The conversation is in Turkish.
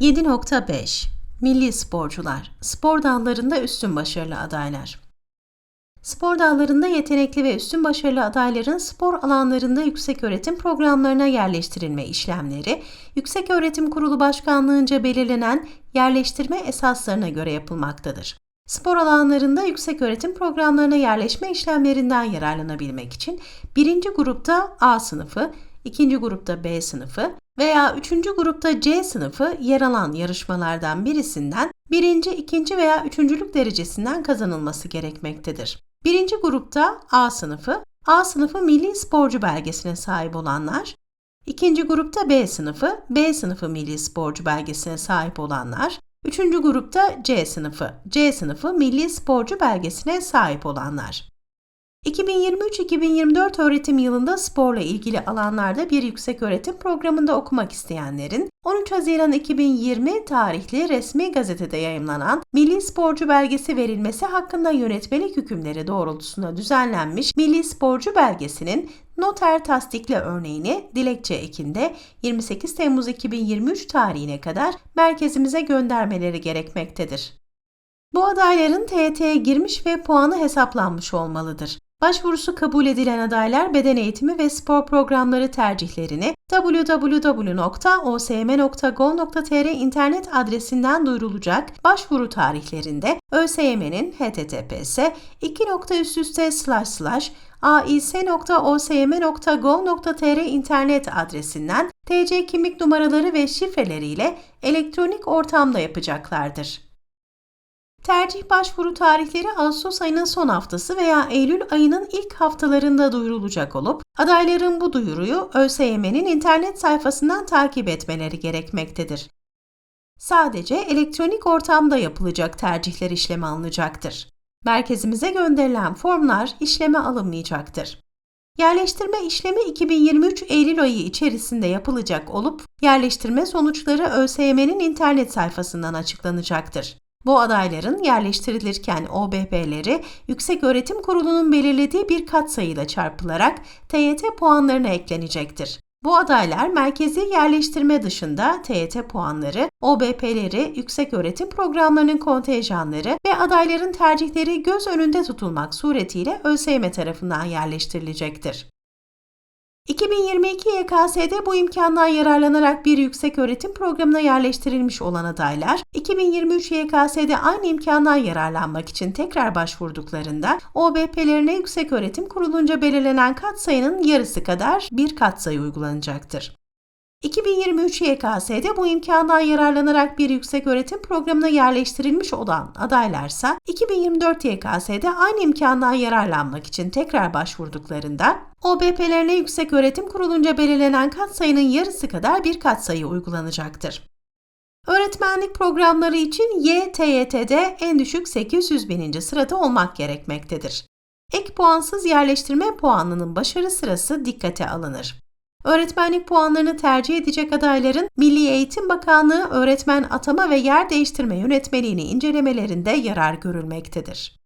7.5 Milli sporcular, spor dallarında üstün başarılı adaylar. Spor dallarında yetenekli ve üstün başarılı adayların spor alanlarında yükseköğretim programlarına yerleştirilme işlemleri, Yükseköğretim Kurulu Başkanlığınca belirlenen yerleştirme esaslarına göre yapılmaktadır. Spor alanlarında yükseköğretim programlarına yerleşme işlemlerinden yararlanabilmek için birinci grupta A sınıfı, ikinci grupta B sınıfı veya üçüncü grupta C sınıfı yer alan yarışmalardan birisinden birinci, ikinci veya üçüncülük derecesinden kazanılması gerekmektedir. Birinci grupta A sınıfı, A sınıfı milli sporcu belgesine sahip olanlar, ikinci grupta B sınıfı, B sınıfı milli sporcu belgesine sahip olanlar, üçüncü grupta C sınıfı, C sınıfı milli sporcu belgesine sahip olanlar. 2023-2024 öğretim yılında sporla ilgili alanlarda bir yüksek öğretim programında okumak isteyenlerin 13 Haziran 2020 tarihli resmi gazetede yayımlanan Milli Sporcu Belgesi verilmesi hakkında yönetmelik hükümleri doğrultusunda düzenlenmiş Milli Sporcu Belgesi'nin noter tasdikli örneğini dilekçe ekinde 28 Temmuz 2023 tarihine kadar merkezimize göndermeleri gerekmektedir. Bu adayların TYT'ye girmiş ve puanı hesaplanmış olmalıdır. Başvurusu kabul edilen adaylar beden eğitimi ve spor programları tercihlerini www.osm.gov.tr internet adresinden duyurulacak başvuru tarihlerinde ÖSYM'nin https ais.osm.gov.tr internet adresinden TC kimlik numaraları ve şifreleriyle elektronik ortamda yapacaklardır. Tercih başvuru tarihleri Ağustos ayının son haftası veya Eylül ayının ilk haftalarında duyurulacak olup adayların bu duyuruyu ÖSYM'nin internet sayfasından takip etmeleri gerekmektedir. Sadece elektronik ortamda yapılacak tercihler işleme alınacaktır. Merkezimize gönderilen formlar işleme alınmayacaktır. Yerleştirme işlemi 2023 Eylül ayı içerisinde yapılacak olup yerleştirme sonuçları ÖSYM'nin internet sayfasından açıklanacaktır. Bu adayların yerleştirilirken OBP'leri Yüksek Öğretim Kurulu'nun belirlediği bir katsayıyla çarpılarak TYT puanlarına eklenecektir. Bu adaylar merkezi yerleştirme dışında TYT puanları, OBP'leri, yüksek öğretim programlarının kontenjanları ve adayların tercihleri göz önünde tutulmak suretiyle ÖSYM tarafından yerleştirilecektir. 2022 YKS'de bu imkandan yararlanarak bir yüksek öğretim programına yerleştirilmiş olan adaylar, 2023 YKS'de aynı imkandan yararlanmak için tekrar başvurduklarında OBP'lerine Yüksek Öğretim Kurulunca belirlenen katsayının yarısı kadar bir katsayı uygulanacaktır. 2023 YKS'de bu imkandan yararlanarak bir yüksek öğretim programına yerleştirilmiş olan adaylarsa 2024 YKS'de aynı imkandan yararlanmak için tekrar başvurduklarında OBP'lerine yüksek öğretim kurulunca belirlenen katsayının yarısı kadar bir katsayı uygulanacaktır. Öğretmenlik programları için YTYT'de en düşük 800 bininci sırada olmak gerekmektedir. Ek puansız yerleştirme puanının başarı sırası dikkate alınır. Öğretmenlik puanlarını tercih edecek adayların Milli Eğitim Bakanlığı öğretmen atama ve yer değiştirme yönetmeliğini incelemelerinde yarar görülmektedir.